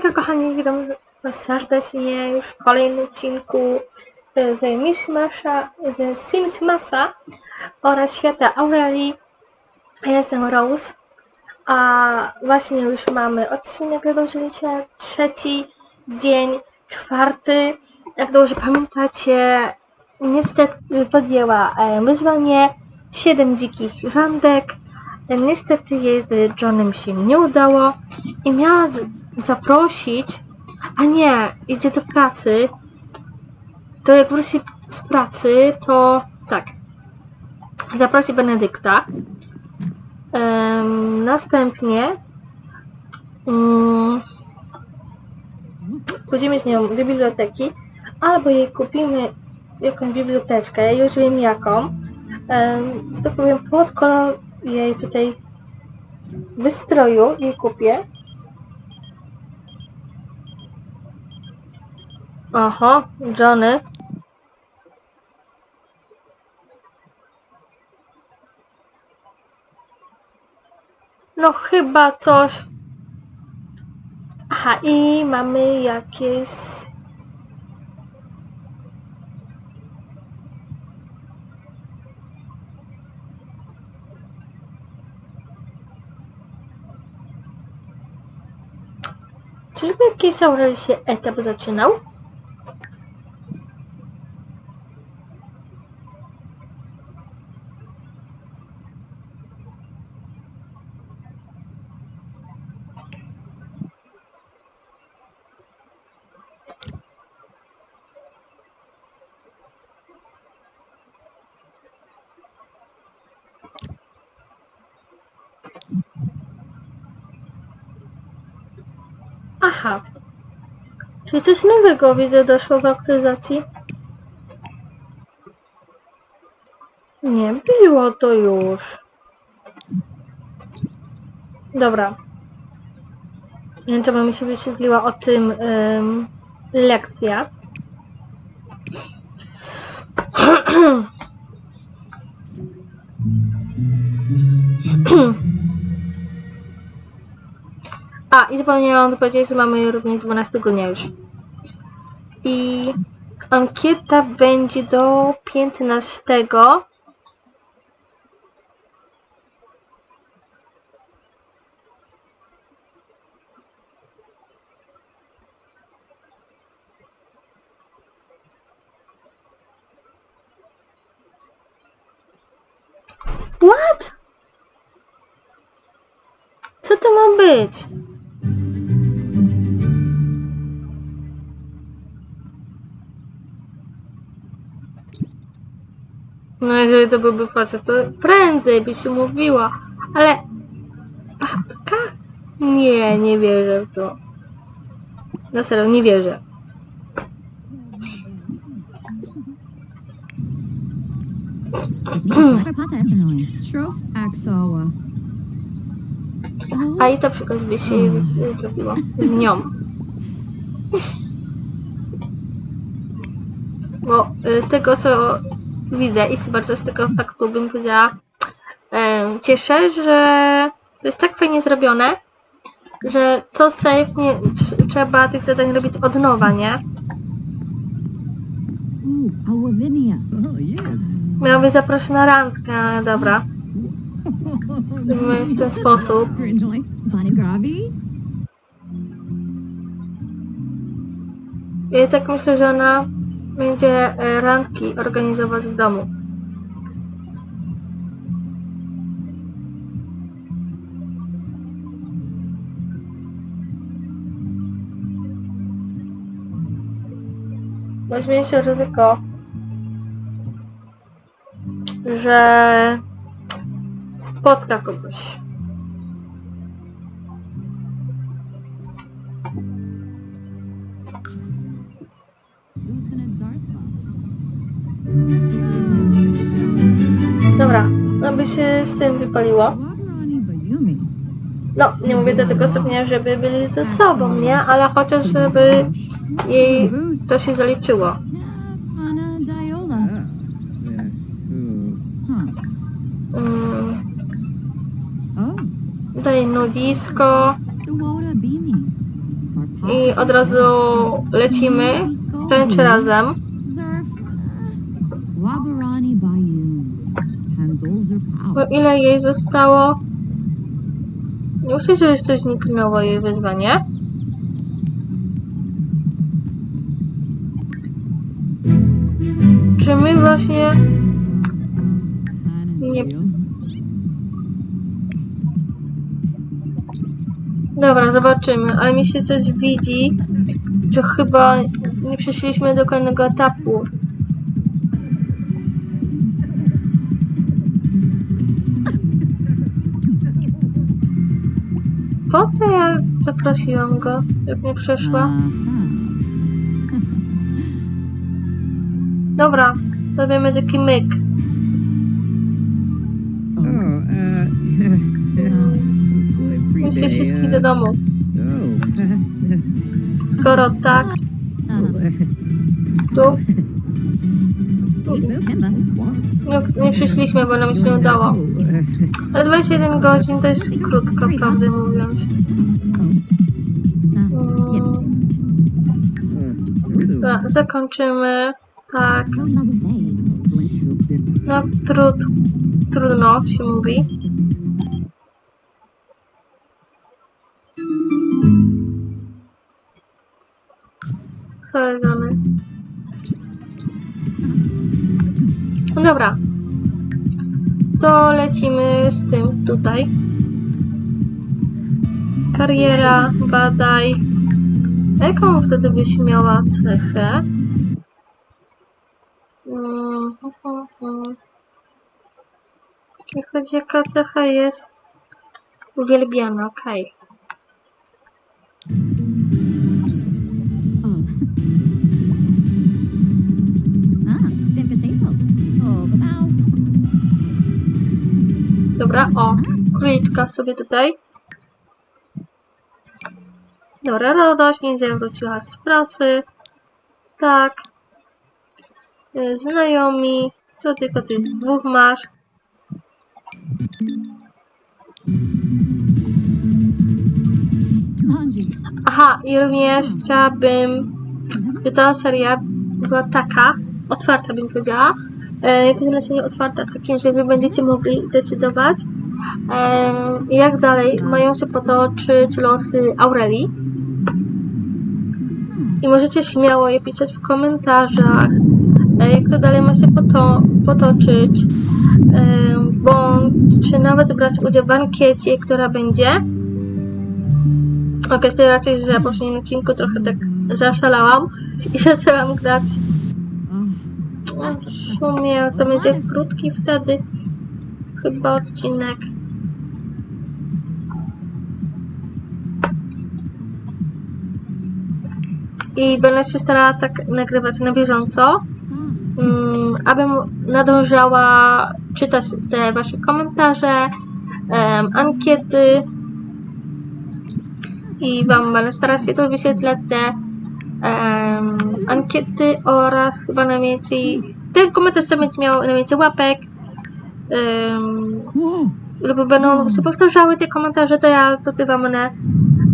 Kochani, witam was serdecznie już w kolejnym odcinku e, z Mishmasha, z Sims Masa oraz świata Aurelii. Ja jestem Rose, a właśnie już mamy odcinek, dobrze wiecie, trzeci dzień, czwarty. Jak dobrze pamiętacie, niestety podjęła e, wyzwanie 7 dzikich randek. E, Niestety jej z Johnem się nie udało i miała zaprosić, a nie, idzie do pracy, to jak wróci z pracy, to tak, zaprosi Benedykta. Em, następnie mm, pójdziemy z nią do biblioteki, albo jej kupimy jakąś biblioteczkę, ja już wiem jaką, em, że tak powiem pod kolor jej tutaj wystroju jej kupię. Oho, Johnny. No chyba coś. Aha, i mamy jakieś... Czyżby jakiś Aurel się etap zaczynał? Aha. Czyli coś nowego widzę doszło w aktualizacji. Nie, było to już. Dobra. Nie wiem, czemu mi się wyświetliła o tym ym, lekcja. I zapomniałam powiedzieć, że mamy również 12 grudnia już. I ankieta będzie do 15. What? Co to ma być? No jeżeli to byłby facet, to prędzej by się mówiła, ale... Babka? Nie, nie wierzę w to. No serio, nie wierzę. A i to przykład by się zrobiło z nią. Bo y, z tego co widzę i bardzo z tego faktu bym powiedziała em, cieszę, że to jest tak fajnie zrobione, że co save nie tr- trzeba tych zadań robić od nowa, nie? Ooh, a Lavinia. Oh, yes. Miała być zaproszona randkę, dobra. Zrobimy w ten sposób. I tak myślę, że ona będzie e, randki organizować w domu. Się ryzyko, że spotka kogoś. Się z tym wypaliło. No, nie mówię do tego stopnia, żeby byli ze sobą, nie? Ale chociaż, żeby jej to się zaliczyło. Mm. Dalej nudisko. I od razu lecimy. Tańczy razem. Bo ile jej zostało? Nie myślę, że jeszcze zniknęło jej wyzwanie. Czy my właśnie... Nie. Dobra, zobaczymy, ale mi się coś widzi, że chyba nie przeszliśmy do kolejnego etapu. Po co ja zaprosiłam go, jak nie przeszła? Aha. Dobra, zrobimy taki myk. Oh, uh, for every Myślę day, wszystkich do domu. Skoro tak, tu nie, nie przyszliśmy, bo nam się nie udało. Ale 21 godzin to jest krótko, prawdę mówiąc. Mm, Dobra, zakończymy. Tak, no trud, trudno się mówi. Sorry, Zony. No dobra. To lecimy z tym tutaj. Kariera, badaj. A Jaką wtedy byś miała cechę? Mm, mhm, mhm. Jeśli chodzi jaka cecha jest uwielbiana, okej. Ah, Dobra, o, króliczka sobie tutaj. Dobra, radość, nie wróciła z pracy. Tak. Y, Znajomi, to tylko tych dwóch masz. Angie. Aha, i również chciałabym, by ta seria była taka, otwarta bym powiedziała, jak zlecenie otwarte, takim, że wy będziecie mogli decydować, e, jak dalej mają się potoczyć losy Aurelii. I możecie śmiało je pisać w komentarzach, e, jak to dalej ma się poto potoczyć, e, bądź czy nawet brać udział w ankiecie, która będzie. Okej, okay, raczej, że w poprzednim odcinku trochę tak zaszalałam i zaczęłam grać. W sumie to będzie krótki wtedy chyba odcinek. I będę się starała tak nagrywać na bieżąco, mm, abym nadążała czytać te wasze komentarze, ankiety i wam będę starać się to wyświetlać te ankiety oraz chyba najwięcej ten komentarz co będzie miał najwięcej łapek Whoa. lub będą prostu powtarzały te komentarze, to ja to ty wam będę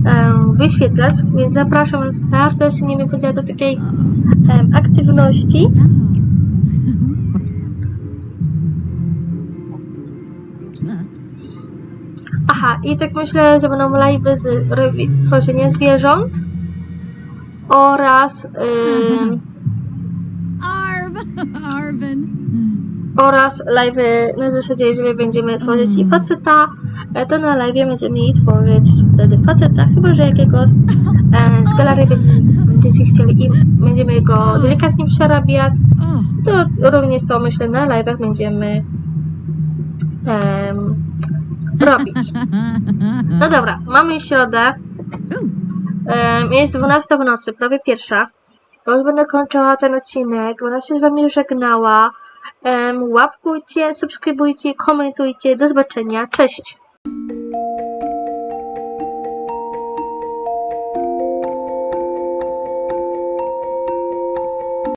em, wyświetlać, więc zapraszam was serdecznie, nie wiem, powiedziała do takiej em, aktywności. Aha, i tak myślę, że będą live z tworzenia zwierząt oraz ym, Arv. Arvin. oraz live na zasadzie, jeżeli będziemy tworzyć i faceta, e, to na live będziemy jej tworzyć wtedy faceta, chyba że jakiegoś e, z galerii będzie- będziecie chcieli i będziemy go delikatnie przerabiać, to również to myślę na live'ach będziemy em, robić. No dobra, mamy środę. Jest 12 w nocy, prawie pierwsza. To już będę kończyła ten odcinek. Będę się z wami żegnała. Łapkujcie, subskrybujcie, komentujcie. Do zobaczenia. Cześć!